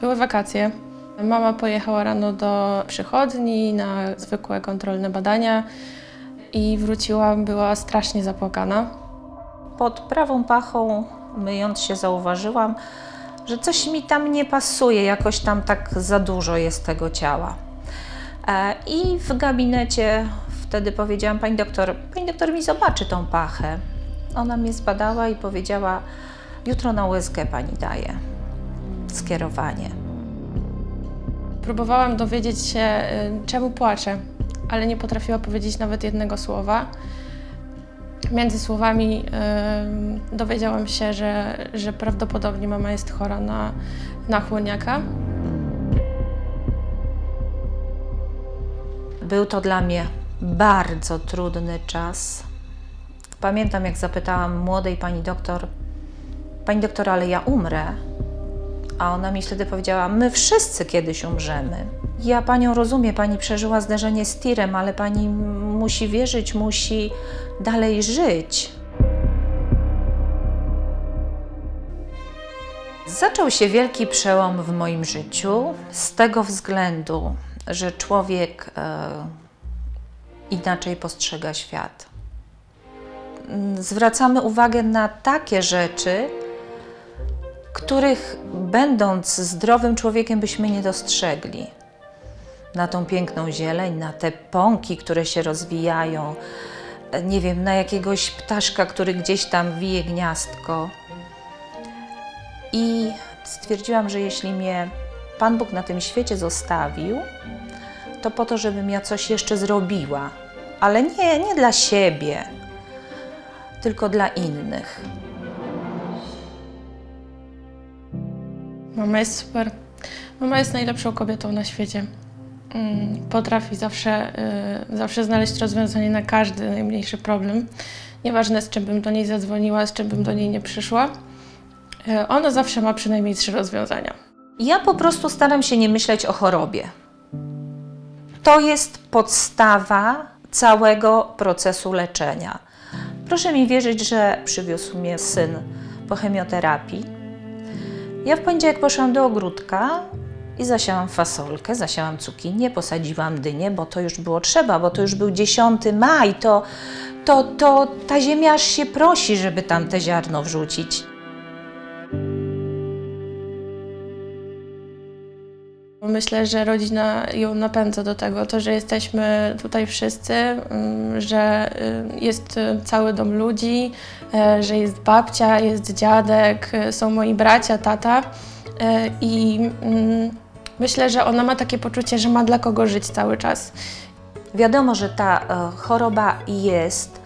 Były wakacje. Mama pojechała rano do przychodni na zwykłe kontrolne badania i wróciła, była strasznie zapłakana. Pod prawą pachą, myjąc się, zauważyłam, że coś mi tam nie pasuje, jakoś tam tak za dużo jest tego ciała. E, I w gabinecie wtedy powiedziałam, pani doktor, pani doktor mi zobaczy tą pachę. Ona mnie zbadała i powiedziała, jutro na USG pani daje skierowanie. Próbowałam dowiedzieć się, y, czemu płacze, ale nie potrafiła powiedzieć nawet jednego słowa. Między słowami y, dowiedziałam się, że, że prawdopodobnie mama jest chora na, na chłoniaka. Był to dla mnie bardzo trudny czas. Pamiętam, jak zapytałam młodej pani doktor, pani doktor, ale ja umrę. A ona mi wtedy powiedziała: My wszyscy kiedyś umrzemy. Ja panią rozumiem, pani przeżyła zderzenie z tirem, ale pani musi wierzyć, musi dalej żyć. Zaczął się wielki przełom w moim życiu z tego względu, że człowiek e, inaczej postrzega świat. Zwracamy uwagę na takie rzeczy, których będąc zdrowym człowiekiem byśmy nie dostrzegli. Na tą piękną zieleń, na te pąki, które się rozwijają, nie wiem, na jakiegoś ptaszka, który gdzieś tam wije gniazdko. I stwierdziłam, że jeśli mnie Pan Bóg na tym świecie zostawił, to po to, żebym ja coś jeszcze zrobiła, ale nie, nie dla siebie, tylko dla innych. Mama jest super. Mama jest najlepszą kobietą na świecie. Mm, Potrafi zawsze, y, zawsze znaleźć rozwiązanie na każdy najmniejszy problem. Nieważne z czym bym do niej zadzwoniła, z czym bym do niej nie przyszła. Y, Ona zawsze ma przynajmniej trzy rozwiązania. Ja po prostu staram się nie myśleć o chorobie. To jest podstawa całego procesu leczenia. Proszę mi wierzyć, że przywiózł mnie syn po chemioterapii. Ja w poniedziałek poszłam do ogródka i zasiałam fasolkę, zasiałam cukinię, posadziłam dynię, bo to już było trzeba, bo to już był 10 maj, to, to, to ta ziemia aż się prosi, żeby tam te ziarno wrzucić. Myślę, że rodzina ją napędza do tego, to, że jesteśmy tutaj wszyscy, mm, że y, jest y, cały dom ludzi, y, że jest babcia, jest dziadek, y, są moi bracia, tata. y, I mm, myślę, że ona ma takie poczucie, że ma dla kogo żyć cały czas. Wiadomo, że ta e, choroba jest.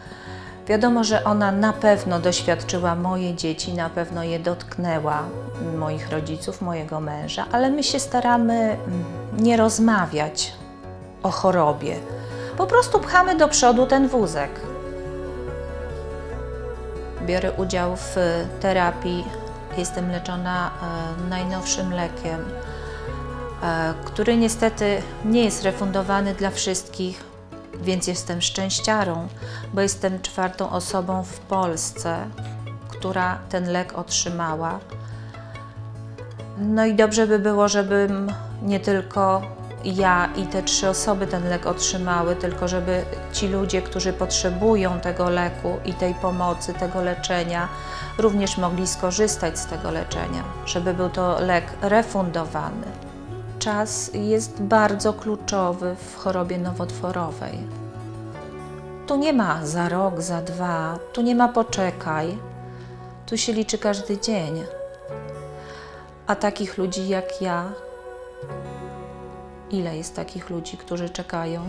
Wiadomo, że ona na pewno doświadczyła moje dzieci, na pewno je dotknęła, m, moich rodziców, mojego męża, ale my się staramy mm, nie rozmawiać o chorobie. Po prostu pchamy do przodu ten wózek. Biorę udział w e, terapii, jestem leczona e, najnowszym lekiem e, który niestety nie jest refundowany dla wszystkich, więc jestem szczęściarą, bo jestem czwartą osobą w Polsce, która ten lek otrzymała. No i dobrze by było, żebym nie tylko ja i te trzy osoby ten lek otrzymały, tylko żeby ci ludzie, którzy potrzebują tego leku i tej pomocy, tego leczenia, również mogli skorzystać z tego leczenia, żeby był to lek refundowany czas jest bardzo kluczowy w chorobie nowotworowej. Tu nie ma za rok, za dwa, tu nie ma poczekaj, tu się liczy każdy dzień. A takich ludzi jak ja, ile jest takich ludzi, którzy czekają?